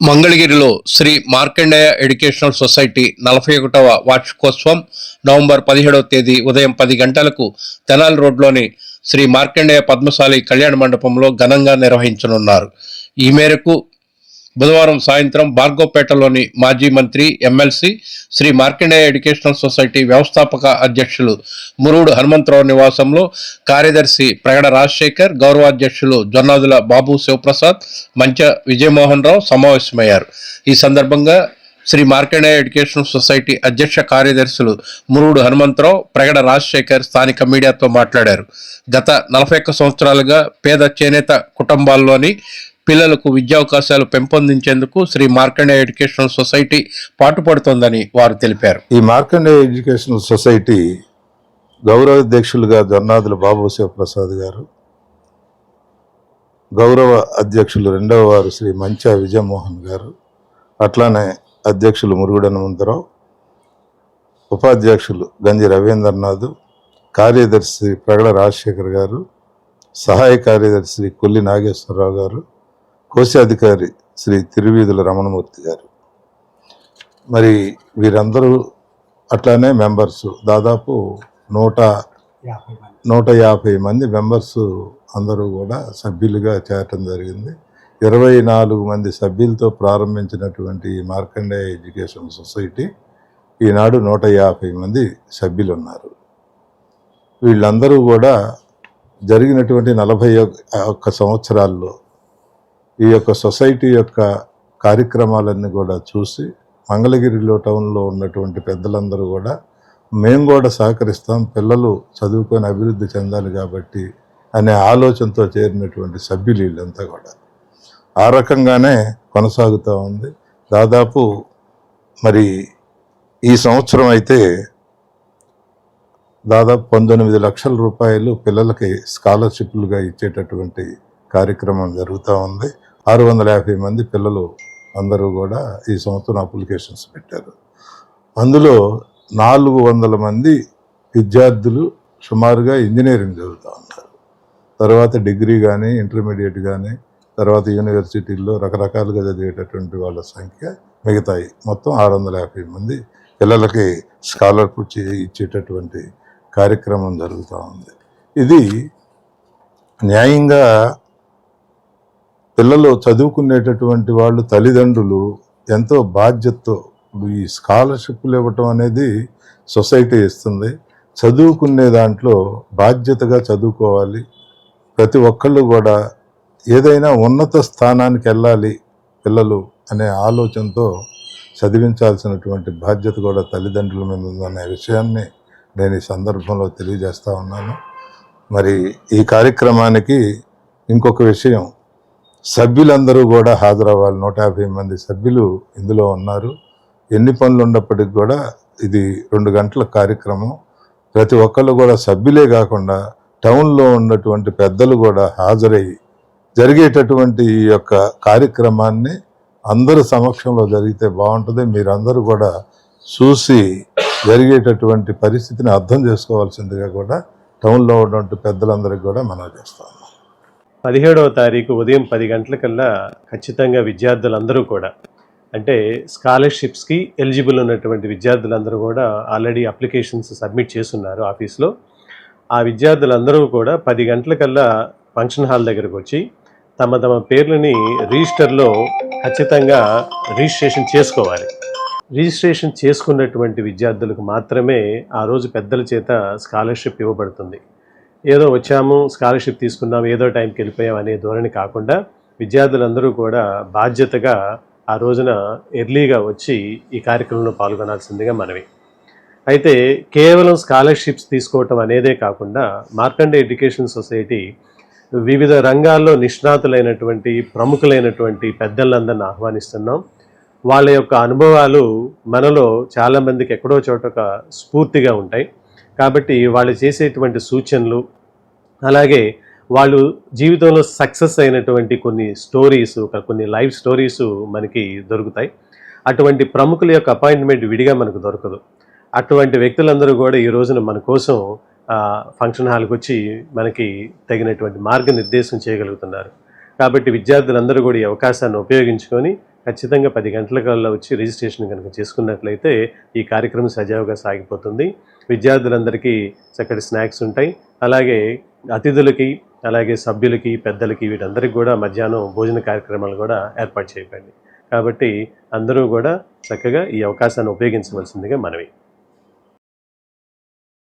మంగళగిరిలో Shri Markandeya educational society నలభై ఒకటవ వార్షికోత్సవం నవంబర్ పదిహేడవ తేదీ ఉదయం పది గంటలకు తెనాలి రోడ్లోని శ్రీ మార్కండేయ పద్మశాలి కళ్యాణ మండపంలో ఘనంగా నిర్వహించనున్నారు. ఈ మేరకు బుధవారం సాయంత్రం భార్గవపేటలోని మాజీ మంత్రి MLC Sri Markandeya educational society వ్యవస్థాపక అధ్యక్షులు మురుడు హనుమంతరావు నివాసంలో కార్యదర్శి ప్రగడ రాజశేఖర్ గౌరవాధ్యక్షులు జొన్నాదుల బాబు శివప్రసాద్ మంచ విజయమోహన్ రావు సమావేశమయ్యారు. ఈ సందర్భంగా శ్రీ మార్కండేయ ఎడ్యుకేషనల్ సొసైటీ అధ్యక్ష కార్యదర్శులు మురుడు హనుమంతరావు ప్రగడ రాజశేఖర్ స్థానిక మీడియాతో మాట్లాడారు. గత నలభై ఒక్క సంవత్సరాలుగా పేద చేనేత కుటుంబాల్లోని పిల్లలకు విద్యావకాశాలు పెంపొందించేందుకు శ్రీ మార్కండేయ ఎడ్యుకేషనల్ సొసైటీ పాటుపడుతోందని వారు తెలిపారు. ఈ మార్కండే ఎడ్యుకేషనల్ సొసైటీ గౌరవ అధ్యక్షులుగా జొన్నాదుల బాబు శివప్రసాద్ గారు గౌరవ అధ్యక్షులు రెండవ వారు శ్రీ మంచా విజయమోహన్ గారు అట్లానే అధ్యక్షులు మురుగుడు ఉపాధ్యక్షులు గంజి రవీంద్రనాథ్ కార్యదర్శి ప్రగడ రాజశేఖర్ గారు సహాయ కార్యదర్శి కొల్లి నాగేశ్వరరావు గారు కోశాధికారి శ్రీ తిరువీధుల రమణమూర్తి గారు. మరి వీరందరూ అట్లానే మెంబర్స్. దాదాపు నూట నూట యాభై మంది మెంబర్స్ అందరూ కూడా సభ్యులుగా చేరటం జరిగింది. ఇరవై నాలుగు మంది సభ్యులతో ప్రారంభించినటువంటి మార్కండేయ ఎడ్యుకేషన్ సొసైటీ ఈనాడు నూట యాభై మంది సభ్యులు ఉన్నారు వీళ్ళందరూ కూడా జరిగినటువంటి నలభై ఒక్క సంవత్సరాల్లో ఈ యొక్క సొసైటీ యొక్క కార్యక్రమాలన్నీ కూడా చూసి మంగళగిరిలో టౌన్లో ఉన్నటువంటి పెద్దలందరూ కూడా మేము కూడా సహకరిస్తాం పిల్లలు చదువుకొని అభివృద్ధి చెందాలి కాబట్టి అనే ఆలోచనతో చేరినటువంటి సభ్యులు వీళ్ళంతా కూడా. ఆ రకంగానే కొనసాగుతూ ఉంది. దాదాపు మరి ఈ సంవత్సరం అయితే దాదాపు పంతొమ్మిది లక్షల రూపాయలు పిల్లలకి స్కాలర్షిప్లుగా ఇచ్చేటటువంటి కార్యక్రమం జరుగుతూ ఉంది. ఆరు వందల యాభై మంది పిల్లలు అందరూ కూడా ఈ సంవత్సరం అప్లికేషన్స్ పెట్టారు. అందులో నాలుగు వందల మంది విద్యార్థులు సుమారుగా ఇంజనీరింగ్ చదువుతూ ఉన్నారు. తర్వాత డిగ్రీ కానీ ఇంటర్మీడియట్ కానీ తర్వాత యూనివర్సిటీల్లో రకరకాలుగా చదివేటటువంటి వాళ్ళ సంఖ్య మిగతాయి. మొత్తం ఆరు వందల యాభై మంది పిల్లలకి స్కాలర్షిప్ ఇచ్చేటటువంటి కార్యక్రమం జరుగుతూ ఉంది. ఇది న్యాయంగా పిల్లలు చదువుకునేటటువంటి వాళ్ళు తల్లిదండ్రులు ఎంతో బాధ్యతతో ఈ స్కాలర్షిప్లు ఇవ్వటం అనేది సొసైటీ ఇస్తుంది. చదువుకునే దాంట్లో బాధ్యతగా చదువుకోవాలి. ప్రతి ఒక్కళ్ళు కూడా ఏదైనా ఉన్నత స్థానానికి వెళ్ళాలి పిల్లలు అనే ఆలోచనతో చదివించాల్సినటువంటి బాధ్యత కూడా తల్లిదండ్రుల మీద ఉందనే విషయాన్ని నేను ఈ సందర్భంలో తెలియజేస్తూ ఉన్నాను. మరి ఈ కార్యక్రమానికి ఇంకొక విషయం సభ్యులందరూ కూడా హాజరవ్వాలి. నూట యాభై మంది సభ్యులు ఇందులో ఉన్నారు. ఎన్ని పనులు ఉన్నప్పటికీ కూడా ఇది రెండు గంటల కార్యక్రమం. ప్రతి ఒక్కళ్ళు కూడా సభ్యులే కాకుండా టౌన్లో ఉన్నటువంటి పెద్దలు కూడా హాజరయ్యి జరిగేటటువంటి ఈ యొక్క కార్యక్రమాన్ని అందరి సమక్షంలో జరిగితే బాగుంటుంది. మీరందరూ కూడా చూసి జరిగేటటువంటి పరిస్థితిని అర్థం చేసుకోవాల్సిందిగా కూడా టౌన్లో ఉన్నటువంటి పెద్దలందరికీ కూడా మనం చేస్తాము పదిహేడవ తారీఖు ఉదయం పది గంటలకల్లా ఖచ్చితంగా విద్యార్థులందరూ కూడా అంటే స్కాలర్షిప్స్కి ఎలిజిబుల్ ఉన్నటువంటి విద్యార్థులందరూ కూడా ఆల్రెడీ అప్లికేషన్స్ సబ్మిట్ చేస్తున్నారు ఆఫీస్లో. ఆ విద్యార్థులందరూ కూడా పది గంటలకల్లా ఫంక్షన్ హాల్ దగ్గరకు వచ్చి తమ తమ పేర్లని రిజిస్టర్లో ఖచ్చితంగా రిజిస్ట్రేషన్ చేసుకోవాలి. రిజిస్ట్రేషన్ చేసుకున్నటువంటి విద్యార్థులకు మాత్రమే ఆ రోజు పెద్దల చేత స్కాలర్షిప్ ఇవ్వబడుతుంది. ఏదో వచ్చాము స్కాలర్షిప్ తీసుకున్నాము ఏదో టైంకి వెళ్ళిపోయాం అనే ధోరణి కాకుండా విద్యార్థులందరూ కూడా బాధ్యతగా ఆ రోజున ఎర్లీగా వచ్చి ఈ కార్యక్రమంలో పాల్గొనాల్సిందిగా మనవి. అయితే కేవలం స్కాలర్షిప్స్ తీసుకోవటం అనేదే కాకుండా మార్కండే ఎడ్యుకేషన్ సొసైటీ వివిధ రంగాల్లో నిష్ణాతులైనటువంటి ప్రముఖులైనటువంటి పెద్దలందరిని ఆహ్వానిస్తున్నాం. వాళ్ళ యొక్క అనుభవాలు మనలో చాలామందికి ఎక్కడో చోట ఒక స్ఫూర్తిగా ఉంటాయి. కాబట్టి వాళ్ళు చేసేటువంటి సూచనలు అలాగే వాళ్ళు జీవితంలో సక్సెస్ అయినటువంటి కొన్ని స్టోరీస్ కొన్ని లైఫ్ స్టోరీస్ మనకి దొరుకుతాయి. అటువంటి ప్రముఖుల యొక్క అపాయింట్మెంట్ విడిగా మనకు దొరకదు. అటువంటి వ్యక్తులందరూ కూడా ఈ రోజున మన కోసం ఫంక్షన్ హాల్కి వచ్చి మనకి తగినటువంటి మార్గనిర్దేశం చేయగలుగుతున్నారు. కాబట్టి విద్యార్థులందరూ కూడా ఈ అవకాశాన్ని ఉపయోగించుకొని ఖచ్చితంగా పది గంటల కల్లా వచ్చి రిజిస్ట్రేషన్ కనుక చేసుకున్నట్లయితే ఈ కార్యక్రమం సజావుగా సాగిపోతుంది. విద్యార్థులందరికీ చక్కటి స్నాక్స్ ఉంటాయి. అలాగే అతిథులకి అలాగే సభ్యులకి పెద్దలకి వీటందరికీ కూడా మధ్యాహ్నం భోజన కార్యక్రమాలు కూడా ఏర్పాటు చేయబడి కాబట్టి అందరూ కూడా చక్కగా ఈ అవకాశాన్ని ఉపయోగించవలసిందిగా మనవి.